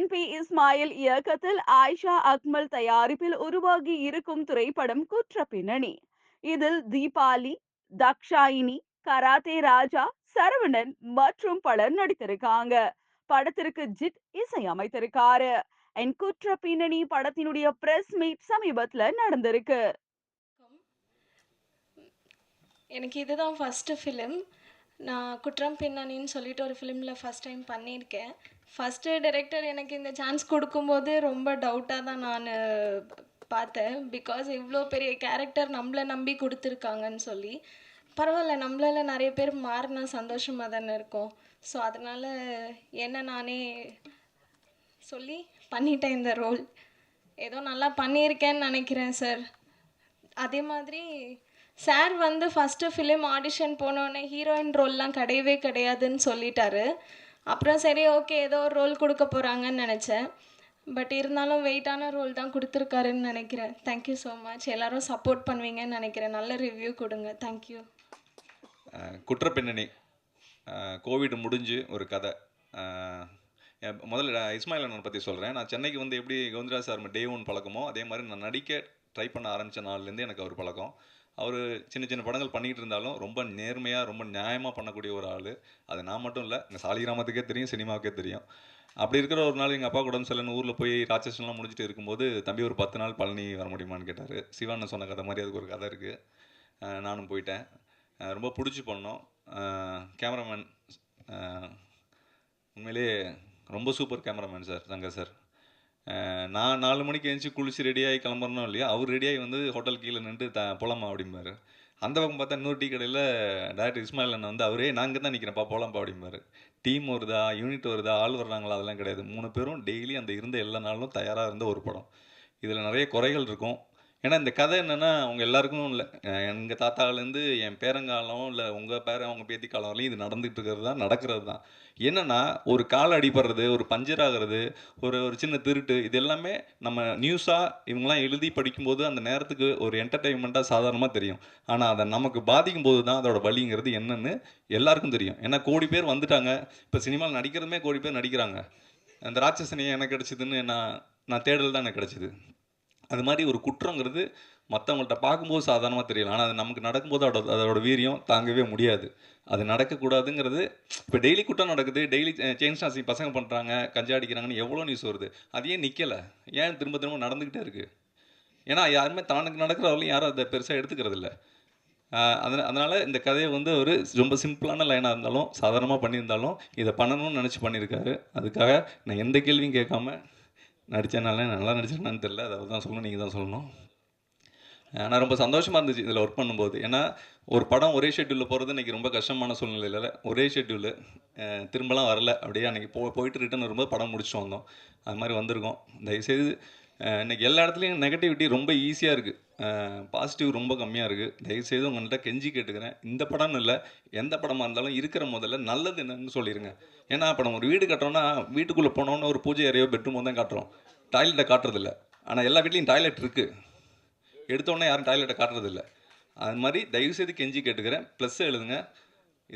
N P Ismail இயக்கத்தில் ஆயிஷா அக்மல் தயாரிப்பில் உருவாகி இருக்கும் திரைப்படம் குற்ற பின்னணி இதில் தீபாலி தக்ஷாயினி கராத்தே ராஜா சரவணன் மற்றும் பலர் நடித்திருக்காங்க. படத்திற்கு ஜித் இசை அமைத்திருக்காரு. என் குற்ற பின்னணி படத்தினுடைய பிரஸ் மீட் சமீபத்துல நடந்திருக்கு. எனக்கு இதுதான் ஃபர்ஸ்ட் ஃபிலிம் நான் குற்றம் பின்னணின்னு சொல்லிட்டு ஒரு ஃபிலிமில் ஃபஸ்ட் டைம் பண்ணியிருக்கேன். ஃபஸ்ட்டு டைரக்டர் எனக்கு இந்த சான்ஸ் கொடுக்கும்போது ரொம்ப டவுட்டாக தான் நான் பார்த்தேன். பிகாஸ் இவ்வளோ பெரிய கேரக்டர் நம்மளை நம்பி கொடுத்துருக்காங்கன்னு சொல்லி. பரவாயில்ல நம்மளால நிறைய பேர் மாறினா சந்தோஷமாக தானே இருக்கும். ஸோ அதனால் என்ன நானே சொல்லி பண்ணிட்டேன் இந்த ரோல் ஏதோ நல்லா பண்ணியிருக்கேன்னு நினைக்கிறேன் சார் அதே மாதிரி சார் வந்து ஃபஸ்ட்டு ஃபிலிம் ஆடிஷன் போனோடனே ஹீரோயின் ரோல்லாம் கிடையவே கிடையாதுன்னு சொல்லிட்டாரு. அப்புறம் சரி ஓகே ஏதோ ஒரு ரோல் கொடுக்க போகிறாங்கன்னு நினச்சேன். பட் இருந்தாலும் வெயிட்டான ரோல் தான் கொடுத்துருக்காருன்னு நினைக்கிறேன். தேங்க்யூ ஸோ மச் எல்லோரும் சப்போர்ட் பண்ணுவீங்கன்னு நினைக்கிறேன். நல்ல ரிவ்யூ கொடுங்க. தேங்க்யூ குற்ற பின்னணி கோவிட் முடிஞ்சு ஒரு கதை. முதல்ல இஸ்மாயில் அண்ணன் பற்றி சொல்கிறேன் நான் சென்னைக்கு வந்து எப்படி கவுந்தராஜ் சார் டே ஒன் பழக்கமோ அதே மாதிரி நான் நடிக்க ட்ரை பண்ண ஆரம்பித்த நாள்லேருந்து எனக்கு அவர் பழக்கம். அவர் சின்ன சின்ன படங்கள் பண்ணிகிட்டு இருந்தாலும் ரொம்ப நேர்மையாக ரொம்ப நியாயமாக பண்ணக்கூடிய ஒரு ஆள். அது நான் மட்டும் இல்லை எங்கள் சாலிகிராமத்துக்கே தெரியும் சினிமாவுக்கே தெரியும். அப்படி இருக்கிற ஒரு நாள் எங்கள் அப்பா உடம்பு சரியில்லைன்னு ஊரில் போய் ராட்சசன்லாம் முடிச்சுட்டு இருக்கும்போது தம்பி ஒரு பத்து நாள் பழனி வர முடியுமான்னு கேட்டார். சிவான்னு சொன்ன கதை மாதிரி அதுக்கு ஒரு கதை இருக்குது நானும் போயிட்டேன். ரொம்ப பிடிச்சி பண்ணோம். கேமராமேன் உண்மையிலேயே ரொம்ப சூப்பர் கேமராமேன் சார் தங்க சார். நான் நாலு மணிக்கு எழுந்துச்சி குளிச்சு ரெடியாகி கிளம்புறனோ இல்லையா அவர் ரெடியாகி வந்து ஹோட்டல் கீழே நின்று த போலாமா அப்படிம்பாரு. அந்த பக்கம் பார்த்தா இன்னொரு டீ கடையில் டேரக்டர் இஸ்மாயில் அண்ணன் வந்து அவரே நாங்கள் தான் நிற்கிறேன்ப்பா போலாம்ப்பா அப்படிம்பாரு. டீம் வருதா யூனிட் வருதா ஆள் வர்றாங்களா அதெல்லாம் கிடையாது. மூணு பேரும் டெய்லி அந்த இருந்த எல்லா நாளும் தயாராக இருந்த ஒரு படம். இதில் நிறைய குறைகள் இருக்கும். ஏன்னா இந்த கதை என்னென்னா அவங்க எல்லாருக்கும் இல்லை. எங்கள் தாத்தாவிலேருந்து என் பேரங்காலம் இல்லை உங்கள் பேர அவங்க பேத்தி காலம் வரையும் இது நடந்துகிட்டு இருக்கிறது தான் நடக்கிறது தான். என்னென்னா ஒரு கால் அடிபடுறது ஒரு பஞ்சர் ஆகிறது ஒரு ஒரு சின்ன திருட்டு இது எல்லாமே நம்ம நியூஸாக இவங்கெல்லாம் எழுதி படிக்கும்போது அந்த நேரத்துக்கு ஒரு என்டர்டெயின்மெண்ட்டாக சாதாரணமாக தெரியும். ஆனால் அதை நமக்கு பாதிக்கும் போது தான் அதோட வலிங்கிறது என்னன்னு எல்லாருக்கும் தெரியும். ஏன்னா கோடி பேர் வந்துட்டாங்க. இப்போ சினிமாவில் நடிக்கிறதுமே கோடி பேர் நடிக்கிறாங்க. அந்த ராட்சசனையை எனக்கு கிடச்சிதுன்னு நான் நான் தேடல் தான் எனக்கு கிடச்சிது. அது மாதிரி ஒரு குற்றங்கிறது மற்றவங்கள்ட்ட பார்க்கும்போது சாதாரணமாக தெரியல. ஆனால் அது நமக்கு நடக்கும்போது அதோட அதோட வீரியம் தாங்கவே முடியாது. அது நடக்கக்கூடாதுங்கிறது இப்போ டெய்லி குற்றம் நடக்குது டெய்லி செயின் ஸ்டாசிங் பசங்க பண்ணுறாங்க கஞ்சா அடிக்கிறாங்கன்னு எவ்வளோ நியூஸ் வருது? அது ஏன் நிற்கலை ஏன் திரும்ப திரும்ப நடந்துக்கிட்டே இருக்குது ஏன்னா யாருமே தனக்கு நடக்கிறவர்களும் யாரும் அதை பெருசாக எடுத்துக்கிறது இல்லை. அதனால் அதனால் இந்த கதையை வந்து ஒரு ரொம்ப சிம்பிளான லைனாக இருந்தாலும் சாதாரணமாக பண்ணியிருந்தாலும் இதை பண்ணணும்னு நினச்சி பண்ணியிருக்காரு. அதுக்காக நான் எந்த கேள்வியும் கேட்காம நடித்தனால நல்லா நடிச்சேனான்னு தெரில அதை தான் சொல்லணும் நீங்கள் தான் சொல்லணும். ஆனால் ரொம்ப சந்தோஷமாக இருந்துச்சு இதில் ஒர்க் பண்ணும்போது. ஏன்னா ஒரு படம் ஒரே ஷெட்யூலில் போகிறது இன்றைக்கி ரொம்ப கஷ்டமான சூழ்நிலையில் ஒரே ஷெட்யூலு திரும்பலாம் வரல. அப்படியே அன்றைக்கி போ போயிட்டு ரிட்டன் வரும்போது படம் முடிச்சுட்டு வந்தோம். அது மாதிரி வந்திருக்கோம். தயவுசெய்து இன்றைக்கி இன்னைக்கு எல்லா இடத்துலையும் நெகட்டிவிட்டி ரொம்ப ஈஸியாக இருக்குது பாசிட்டிவ் ரொம்ப கம்மியாக இருக்குது தயவுசெய்து உங்கள்கிட்ட கெஞ்சி கேட்டுக்கிறேன். இந்த படம்னு இல்லை எந்த படமாக இருந்தாலும் இருக்கிற முதல்ல நல்லது என்னன்னு சொல்லிடுங்க ஏன்னா இப்போ நம்ம ஒரு வீடு கட்டுறோம்னா வீட்டுக்குள்ளே போனோம்னு ஒரு பூஜை அறையோ பெட்ரூமோ தான் காட்டுறோம். டாய்லெட்டை காட்டுறதில்ல. ஆனால் எல்லா வீட்லேயும் டாய்லெட் இருக்குது எடுத்தோடனே யாரும் டாய்லெட்டை காட்டுறதில்ல. அது மாதிரி தயவுசெய்து கெஞ்சி கேட்டுக்கிறேன். ப்ளஸ் எழுதுங்க.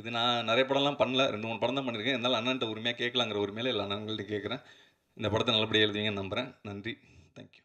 இது நான் நிறைய படம்லாம் பண்ணல. ரெண்டு மூணு படம் தான் பண்ணியிருக்கேன் இருந்தாலும் அண்ணன்ட்ட உரிமையாக கேட்கலாங்கிற உரிமையில எல்லா அண்ணன்கள்ட்ட கேட்குறேன். இந்த படத்தை நல்லபடியாக எழுதுவீங்கன்னு நம்புகிறேன் நன்றி. தேங்க்யூ